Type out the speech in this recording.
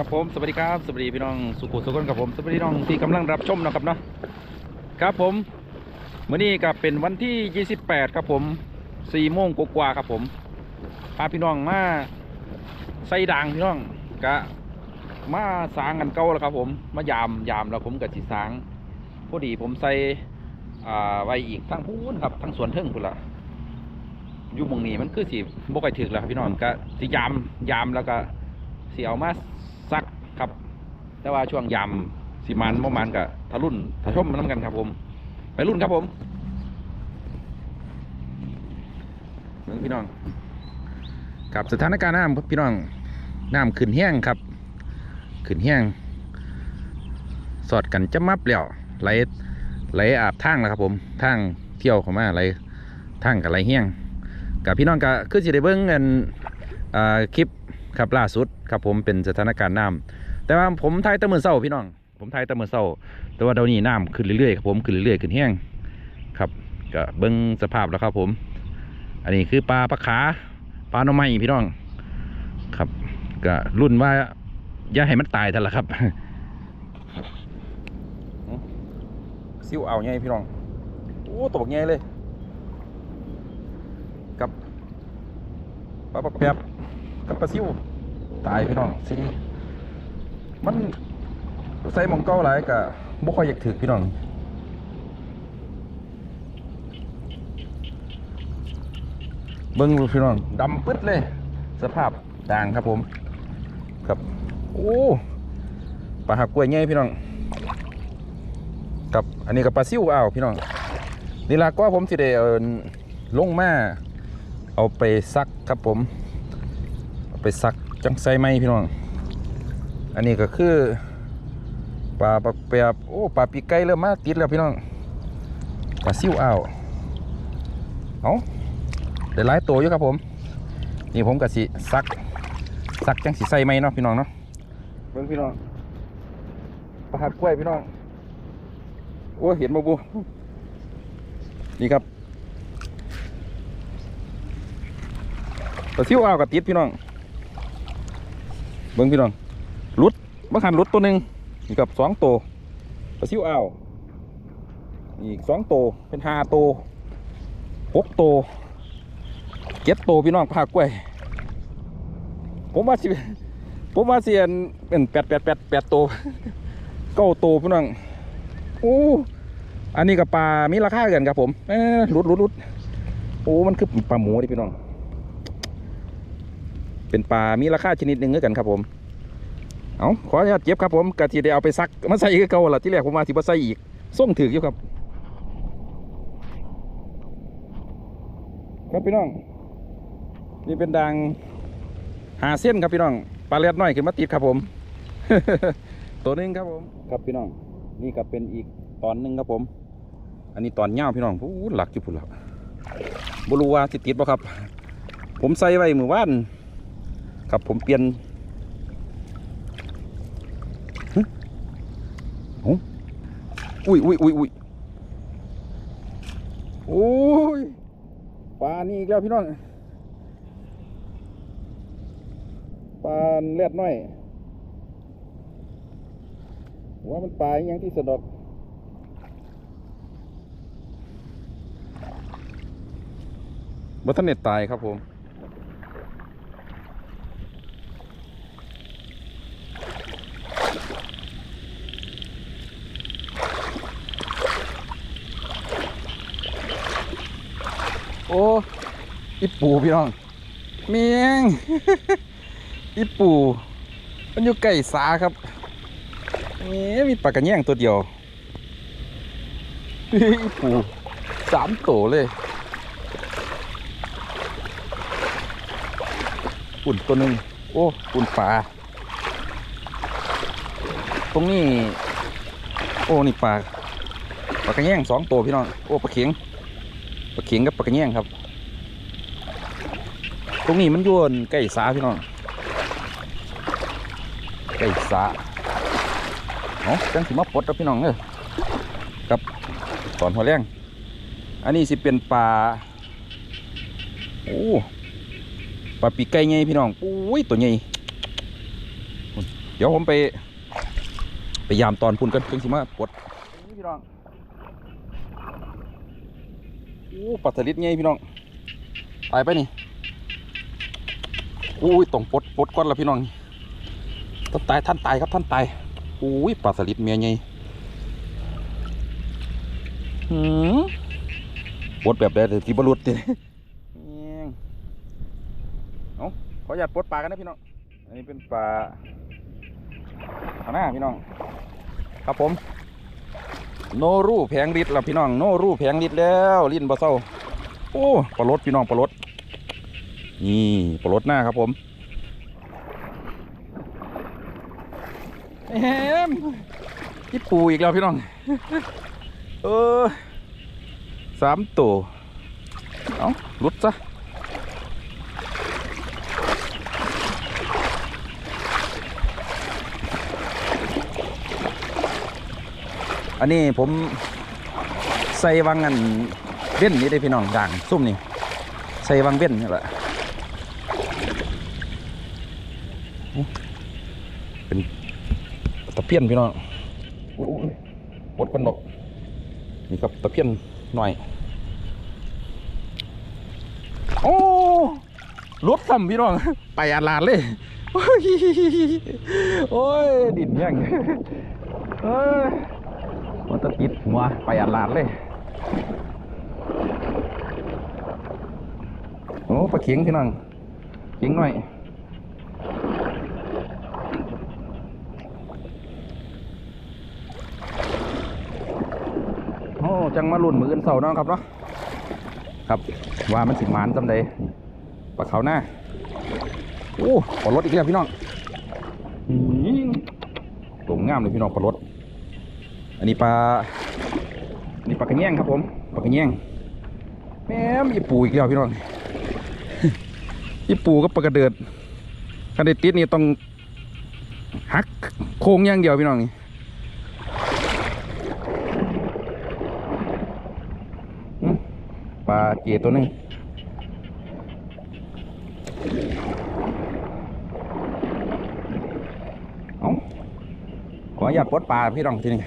ครับผมสวัสดีครับสวัสดีพี่น้องสุขุสุขนกับผมสวัสดีน้องที่กำลังรับชมนะครับเนาะครับผมมื่อนี้ก็เป็นวันที่ 28 ครับผม4โมงกว่าครับผมพาพี่น้องมาใส่ด่างพี่น้องกะมาสางกันเก่าแล้วครับผมมายามยามแล้วผมกับสิสางพอดีผมใส่อ่าไว้อีกทั้งพูนครับทั้งสวนเทิงพุ่นละอยู่มงนี้มันคือสิบ่ค่อถึกแล้วครับพี่น้องก็สิยามยามแล้วก็สีเอามา แต่ว่าช่วงยำสีมันประมาณกับทะรุ่นทะชมมันน้ำกันครับผม ไปรุ่นครับผมเมืองพี่น้องกับสถานการณ์น้ำพี่น้องน้ำขึ้นแห้งครับ ขึ้นแห้งสอดกันจะมับแล้วไหลไหลอาบทางแล้วครับผมทางเที่ยวเข้ามาไหลทางกับไหลแห้งกับพี่น้องก็คือสิได้เบิ้งกันคลิปครับล่าสุดครับผมเป็นสถานการณ์น้ำ แต่ว่าผมถ่ายตะมือเศร้าพี่น้อง ผมถ่ายตะมือเศร้า แต่ว่าเดี๋ยวนี้น้ำขึ้นเรื่อยๆครับผมขึ้นเรื่อยๆขึ้นแห้งครับก็เบิ้งสภาพแล้วครับผม อันนี้คือปลาปลาขาปลาหน่อไม้พี่น้อง ครับก็รุ่นว่าอย่าให้มันตายทันละครับซิวเอาไงพี่น้อง โอ้ตกไงเลย กับปลาปลาแป๊บกับปลาซิวตายพี่น้องสิ มันใส่หมองเก้าหลายกะบ่ค่อยอยากถือพี่น้องเบิ้งพี่น้องดำปึ๊ดเลย สภาพด่างครับผม ครับโอ้ปลาหักกล้วยไงพี่น้องกับอันนี้กับปลาซิวอ้าวพี่น้องนี่ละก็ผมสิได้เอลงมาเอาไปซักครับผม เอาไปซักจังไซไหมพี่น้อง อันนี้ก็คือปลาปักแปบโอ้ปลาปีกไก่เริ่มมาติดแล้วพี่น้องปลาซิวอ้าวเอาได้หลายตัวอยู่ครับผม นี่ผมก็สิซักซักจังสีใส่ไหมเนาะพี่น้องเนาะเบิ่งพี่น้องปลาหักกล้วยพี่น้องโอ้เห็นมาบูนี่ครับปลาซิวอ้าวกับติดพี่น้องเบิ้งพี่น้อง รุดบางคันรุดตัวหนึ่งนี่กับสองตัวปลาซิวอ้าวอีกสองตัวเป็นห้าตัวหกตัวเจ็ดตัวพี่น้องภาคกล้วย ผมว่าสิผมว่าเสียนเป็นแปดแปดแปดแปดตัวเก้าตัวพี่น้องโอ้อันนี้กับปลามีราคาเกินครับผมรุดรุดรุดโอ้มันคือปลาหมูดิพี่น้อง เป็นปลามีราคาชนิดหนึ่งด้วยกันครับผม เอาขออนุญาตเก็บครับผมกะทีได้เอาไปซักมาใส่อีกเก่าละที่แรกผมมาที่มาใส่อีกส่งถืออยู่ครับ ครับพี่น้อง นี่เป็นดังหาเส้นครับพี่น้องปลาเล็ดน้อยขึ้นมาติดครับผม ตัวนึงครับผมครับพี่น้อง นี่ก็เป็นอีกตอนหนึ่งครับผม อันนี้ตอนเงาพี่น้องอู้หลักอยู่พุ่นแล้วบรูว่าสิติดบ่ครับ ผมใส่ไว้มือว่านครับผมเปลี่ยนหึโอ้อุ้ยอุ้ยอุ้ยอุ้ยโอ้ยปลานี่อีกแล้วพี่น้องปลาเลือดน้อย ว่ามันปลาอหยังที่สะดอกบัทเน็ตตายครับผม อ้อีปูพี่น้องเมียงอีปูมันอยู่ใกล้สาครับนี่มีปลากระแยงตัวเดียวอีปูสามตัวเลยปุ่นตัวหนึ่งโอ้ปุ่นปลาตรงนี้ โอ้ นี่ปลาปลากระแยงสองตัวพี่น้อง โอ้ ปลาเข็ง ปลาเข็งกับปลากระแยงครับ ตรงนี้มันโยนใกล้สาพี่น้องใกล้สาเนาะจังสิมาปลดแล้วพี่น้องเออกับตอนหัวแรงอันนี้สิเป็นปลาโอ้ปลาปีกไก่ไงพี่น้องโอ้ยตัวใหญ่เดี๋ยวผมไป ไปยามตอนพุ่นกันเพิ่งสิมาปลดพี่น้องโอ้ปลาสลิดไงพี่น้องตายไปนี่อุ้ยต้องปดปดก่อนละพี่น้องท่านตายท่านตายครับท่านตายอุ้ยปลาสลิดเมียไงหืมปดแบบใดที่บรุษติเอาขออนุญาตปดปลากันนะพี่น้องอันนี้เป็นปลาขาหน้าพี่น้อง ครับผม โนรูแผงลิตรละพี่น้องโนรูแผงลิตรแล้วลิ้นบะเศร้าโอ้ปลาลดพี่น้องปลาลดนี่ปลาลดหน้าครับผมแหมที่ปูอีกแล้วพี่น้องเออสามตัวเอาหลุดซะ อันนี้ผมใส่วังอันเว้นนี่ได้พี่น้องด่างซุ่มนี่ใส่วังเว้นนี่แหละเป็นตะเพียนพี่น้องอู้อู้ปดกันดอกนี่ครับตะเพียนหน่อย โอ้รถซ้ำพี่น้อง ไปอาลาดเลย โอ้ยโอ้ยดินแย่งเอ้ย มันจะติดหัวไปอัดลาดเลย โอ้ปลาเข็งพี่น้องเข็งหน่อยโอ้จังมาลุ่นมืออื่นเสาร์เนาะครับเนาะครับว่ามันสิหมานจำใดปลาเขาหน้าโอ้ปลารถอีกแล้วพี่น้องอื้อหือตรงงามเลยพี่น้องปลารถ อันนี้ปลาอันนี้ปลากระแยงครับผมปลากระแยงแม่มีปูอีกแล้วพี่น้องอีปูกับปลากระเดิดคันได้ติดนี่ต้องหักโค้งอย่างเดียวพี่น้องนี่ปลาเกตตัวนึงเอาขออนุญาปลดปลาพี่น้องทีนี้